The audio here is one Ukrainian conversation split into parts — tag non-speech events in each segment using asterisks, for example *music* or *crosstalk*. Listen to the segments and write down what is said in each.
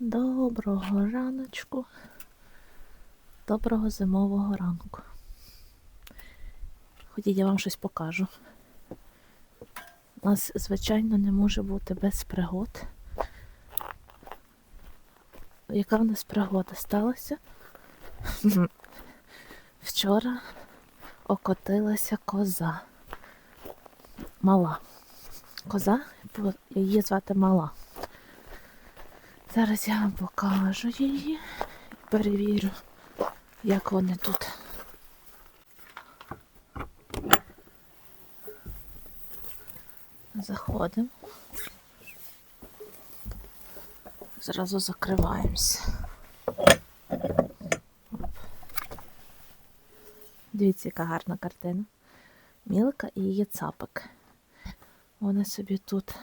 Доброго раночку. Доброго зимового ранку. Ходіть, я вам щось покажу. У нас, звичайно, не може бути без пригод. Яка в нас пригода сталася? *laughs* Вчора окотилася коза. Мала. Коза, її звати мала. Зараз я вам покажу її перевірю, як вони тут. Заходимо. Зразу закриваємося. Дивіться, яка гарна картина. Мілка і її цапик. Вони собі тут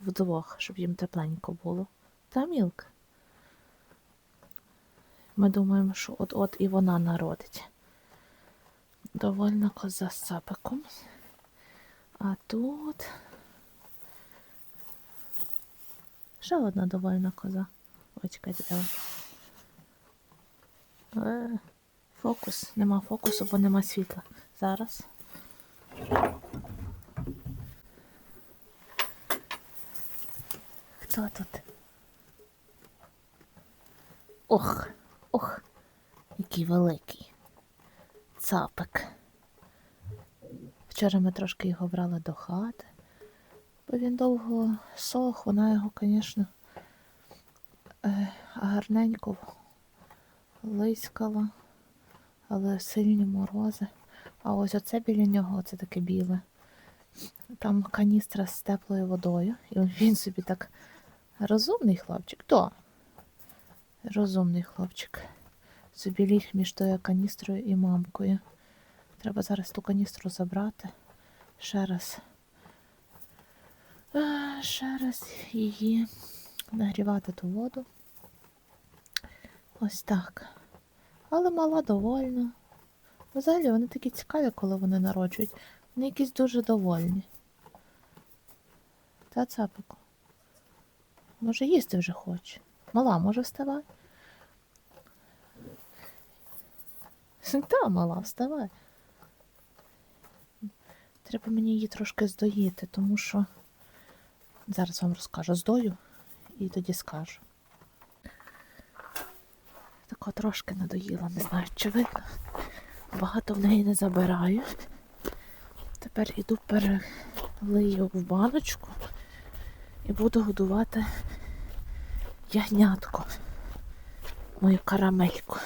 вдвох, щоб їм тепленько було. Та мілка. Ми думаємо, що от-от і вона народить. Довольна коза з цапиком. А тут ще одна довольна коза. Де вона? Е, Фокус. Нема фокусу, бо нема світла. Зараз. Хто тут? Ох, ох, який великий цапик. Вчора ми трошки його брали до хати, бо він довго сох, вона його, звісно, е, гарненько лискала, але сильні морози. А ось оце біля нього, оце таке біле. Там каністра з теплою водою, і він собі так розумний хлопчик. То розумний хлопчик. Собі ліг між тою каністрою і мамкою. Треба зараз ту каністру забрати. Ще раз. Ще раз її нагрівати ту воду. Ось так. Але мала довольна. Взагалі вони такі цікаві, коли вони народжують. Вони якісь дуже довольні. Та цапику. Може, їсти вже хоче. Мала, може вставай? *laughs* Та, мала, вставай. Треба мені її трошки здоїти, тому що зараз вам розкажу здою і тоді скажу. Тако трошки надоїла, не знаю, чи видно. Багато в неї не забираю. Тепер іду перелию в баночку і буду годувати ягнятку, мою карамельку.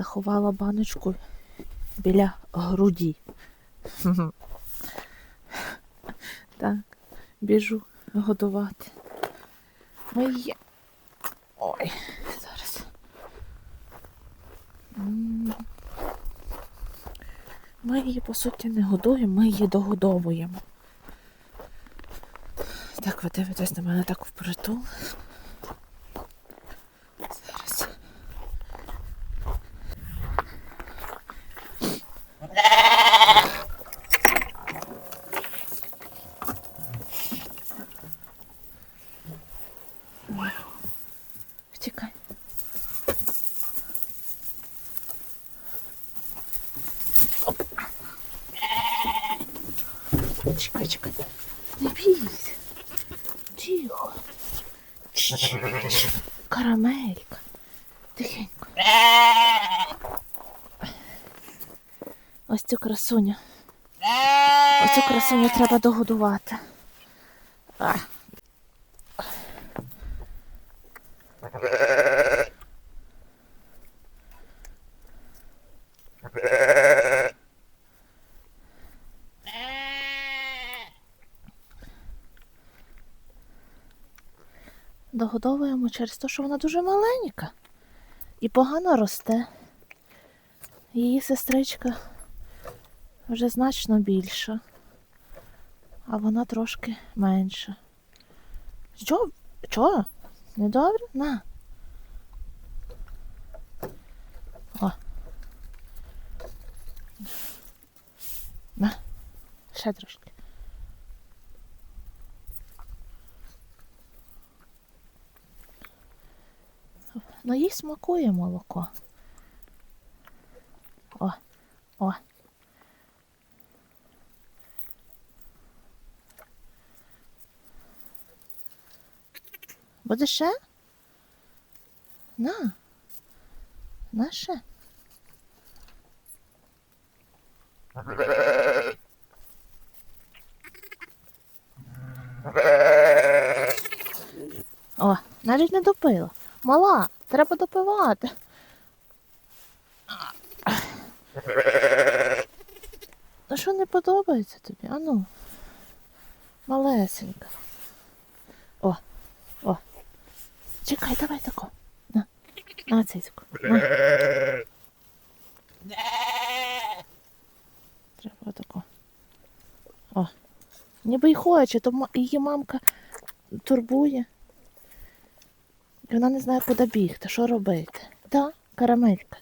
Заховала баночку біля груді. Так, біжу годувати. Моє. Ой, зараз. Ми її, по суті, не годуємо, ми її догодовуємо. Так, ви дивитесь на мене так впритул. Зараз. Втікай. Оп. Чекай, чекай. Не бійся. Тихо. Чш. Карамелька. Тихенько. Ось цю красуню. Ось цю красуню треба догодувати. А. Догодовуємо через те, що вона дуже маленька і погано росте. Її сестричка вже значно більша, а вона трошки менша. Що? Що? Недобре? На. О. На. Ще трошки. Ну їй смакує молоко. О, о. Буде ще? На. На ще. О, навіть не допила. Мала, треба допивати. Ну що не подобається тобі? Ану. Малесенька. О, о. Чекай, давай тако. На. На цицьку. Треба тако. О. Ніби й хоче, то її мамка турбує. І вона не знає, куди бігти, що робити. Так, карамелька.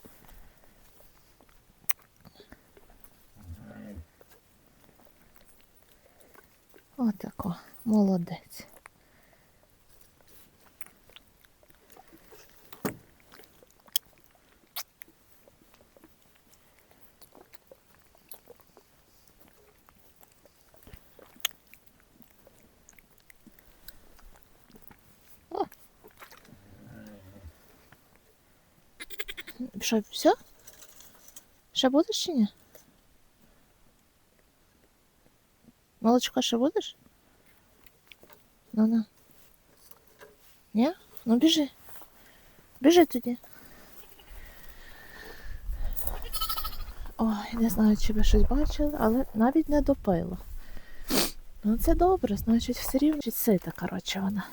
Отако, молодець. Що, все? Ще будеш чи ні? Молочко ще будеш? Ну на. Ні? Ну біжи. Біжи тоді. Ой, не знаю, чи ви щось бачили, але навіть не допила. Ну це добре, значить, все рівно сита, коротше, вона.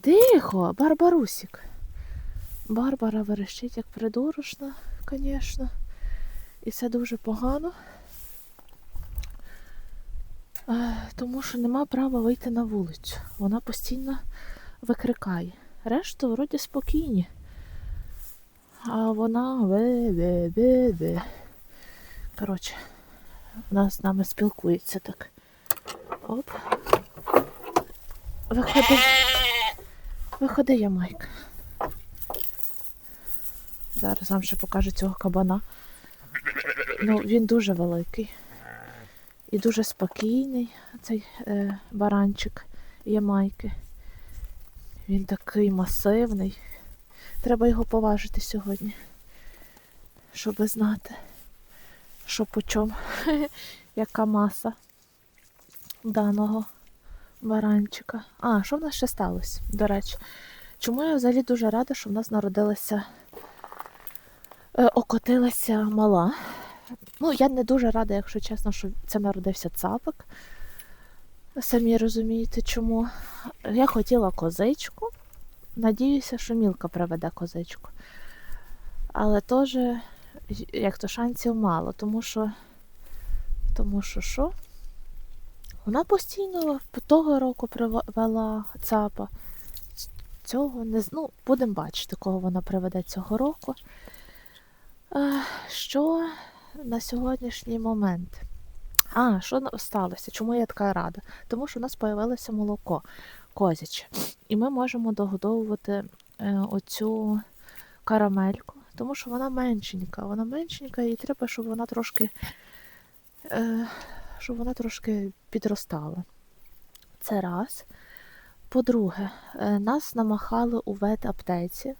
Тихо, Барбарусік. Барбара верещить як придурочна, звісно. І це дуже погано. Е, Тому що нема права вийти на вулицю. Вона постійно викрикає. Решту вроді спокійні. А вона ве-ве-ве-ве. Коротше, вона з нами спілкується так. Оп. Виходи. Виходи, Ямайка. Зараз вам ще покажу цього кабана. Ну, він дуже великий і дуже спокійний, цей е, баранчик Ямайки. Він такий масивний. Треба його поважити сьогодні, щоб знати, що по чому, *laughs* яка маса даного баранчика. А, що в нас ще сталося, до речі? Чому я взагалі дуже рада, що в нас народилася окотилася мала. Ну, я не дуже рада, якщо чесно, що це народився цапик. Самі розумієте, чому. Я хотіла козичку. Надіюся, що Мілка приведе козичку. Але теж, як то шансів мало, тому що, тому що що? Вона постійно того року привела цапа. Цього не ну, будемо бачити, кого вона приведе цього року. Що на сьогоднішній момент? А, що сталося? Чому я така рада? Тому що у нас з'явилося молоко козяче. І ми можемо догодовувати е, оцю карамельку, тому що вона меншенька. Вона меншенька, і треба, щоб вона трошки, е, щоб вона трошки підростала. Це раз. По-друге, е, нас намахали у ветаптеці.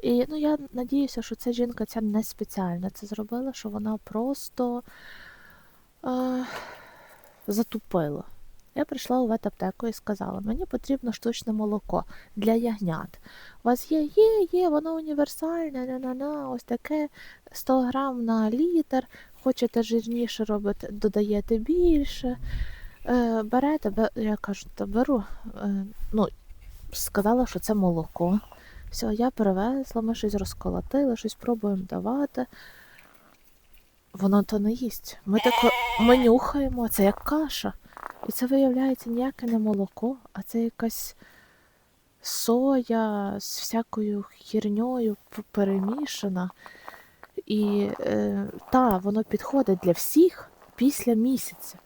І ну, я надіюся, що ця жінка ця не спеціально це зробила, що вона просто е, затупила. Я прийшла у ветаптеку і сказала, мені потрібно штучне молоко для ягнят. У вас є, є, є, воно універсальне, на, на, на, ось таке 100 грам на літр. Хочете жирніше робити, додаєте більше. Е, берете, бе- я кажу, та беру. Е, ну, сказала, що це молоко. Все, я привезла, ми щось розколотили, щось пробуємо давати. Воно то не їсть. Ми тако ми нюхаємо, це як каша. І це виявляється ніяке не молоко, а це якась соя з всякою хірньою перемішана. І е, та, воно підходить для всіх після місяця.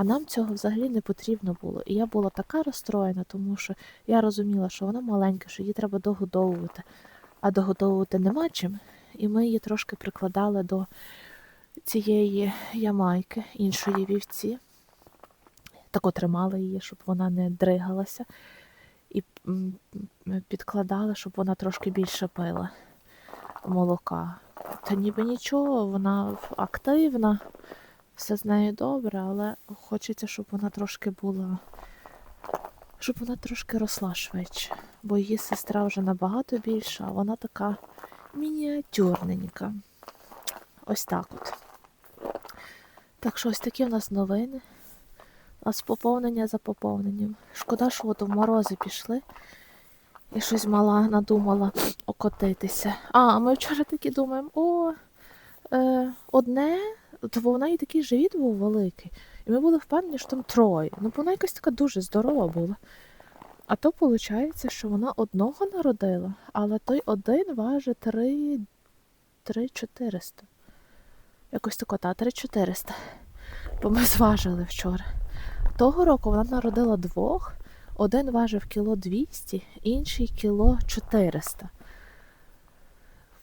А нам цього взагалі не потрібно було. І я була така розстроєна, тому що я розуміла, що вона маленька, що її треба догодовувати, а догодовувати нема чим. І ми її трошки прикладали до цієї ямайки, іншої вівці. Тако тримали її, щоб вона не дригалася, і підкладали, щоб вона трошки більше пила молока. Та ніби нічого, вона активна, все з нею добре, але хочеться, щоб вона трошки була. Щоб вона трошки росла швидше, бо її сестра вже набагато більша, а вона така мініатюрненька. Ось так от. Так що ось такі в нас новини. У нас поповнення за поповненням. Шкода, що от в морози пішли. І щось мала надумала окотитися. А, ми вчора такі думаємо, о, е, одне, то в неї такий живіт був великий. І ми були впевнені, що там троє. Ну, вона якась така дуже здорова була. А то виходить, що вона одного народила, але той один важить 3, 3 400. Якось тако, та, 3 400. Бо ми зважили вчора. Того року вона народила двох. Один важив кіло 200, інший кіло 400.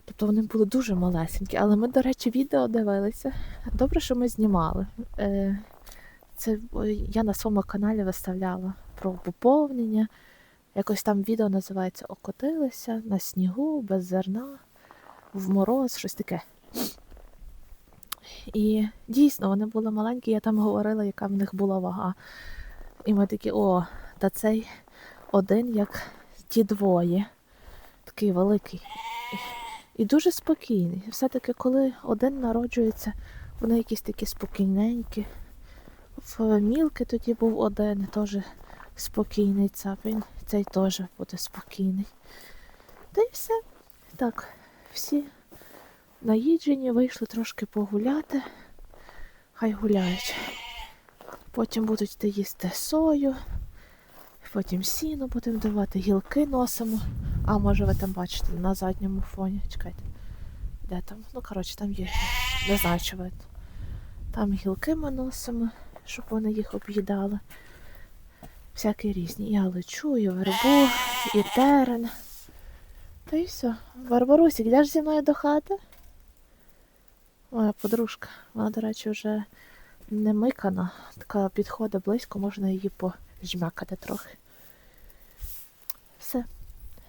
Тобто вони були дуже малесенькі. Але ми, до речі, відео дивилися. Добре, що ми знімали. Е, Це я на своєму каналі виставляла про поповнення. Якось там відео називається Окотилися на снігу, без зерна, в мороз, щось таке. І дійсно вони були маленькі, я там говорила, яка в них була вага. І ми такі, о, та цей один, як ті двоє. Такий великий. І дуже спокійний. Все-таки, коли один народжується, вони якісь такі спокійненькі. В мілки тоді був один, теж спокійний цап. Цей теж буде спокійний. Та й все. Так, всі наїджені, вийшли трошки погуляти. Хай гуляють. Потім будуть їсти сою, потім сіно будемо давати, гілки носимо. А може ви там бачите на задньому фоні. Чекайте. Де там? Ну, коротше, там є. Не знаю, чи видно. Там гілки ми носимо, щоб вони їх об'їдали. Всякі різні. І галичу, і вербу, і терен. Та й все. Барбарусік, йдеш зі мною до хати? Моя подружка. Вона, до речі, вже не микана, така підходить близько, можна її пожмякати трохи. Все.